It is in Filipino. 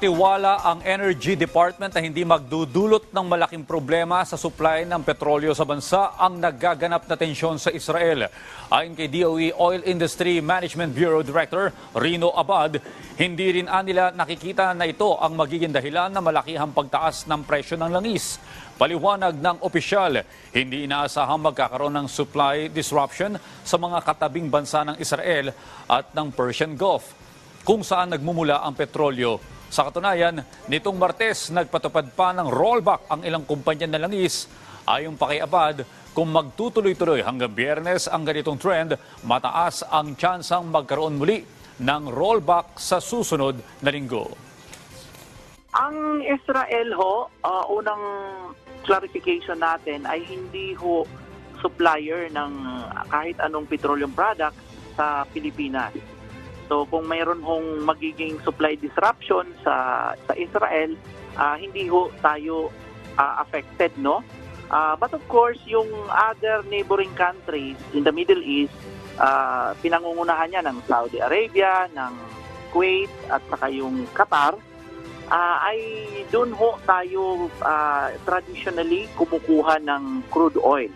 Nagtiwala ang Energy Department na hindi magdudulot ng malaking problema sa supply ng petrolyo sa bansa ang nagaganap na tensyon sa Israel. Ayon kay DOE Oil Industry Management Bureau Director Rino Abad, hindi rin anila nakikita na ito ang magiging dahilan ng malakihang pagtaas ng presyo ng langis. Paliwanag ng opisyal, hindi inaasahang magkakaroon ng supply disruption sa mga katabing bansa ng Israel at ng Persian Gulf kung saan nagmumula ang petrolyo. Sa katunayan, nitong Martes, nagpatupad pa ng rollback ang ilang kumpanya na langis. Ayon pa kay Abad, kung magtutuloy-tuloy hanggang biyernes ang ganitong trend, mataas ang tsansang magkaroon muli ng rollback sa susunod na linggo. Ang Israel ho, ah, unang clarification natin ay hindi ho supplier ng kahit anong petroleum product sa Pilipinas. So kung mayroon hong magiging supply disruption sa sa Israel, ah, hindi ho tayo ah, affected, no? Ah, but of course, yung other neighboring countries in the Middle East, ah, pinangungunahan niya ng Saudi Arabia, ng Kuwait at saka yung Qatar, ah, ay doon ho tayo ah, traditionally kumukuha ng crude oil.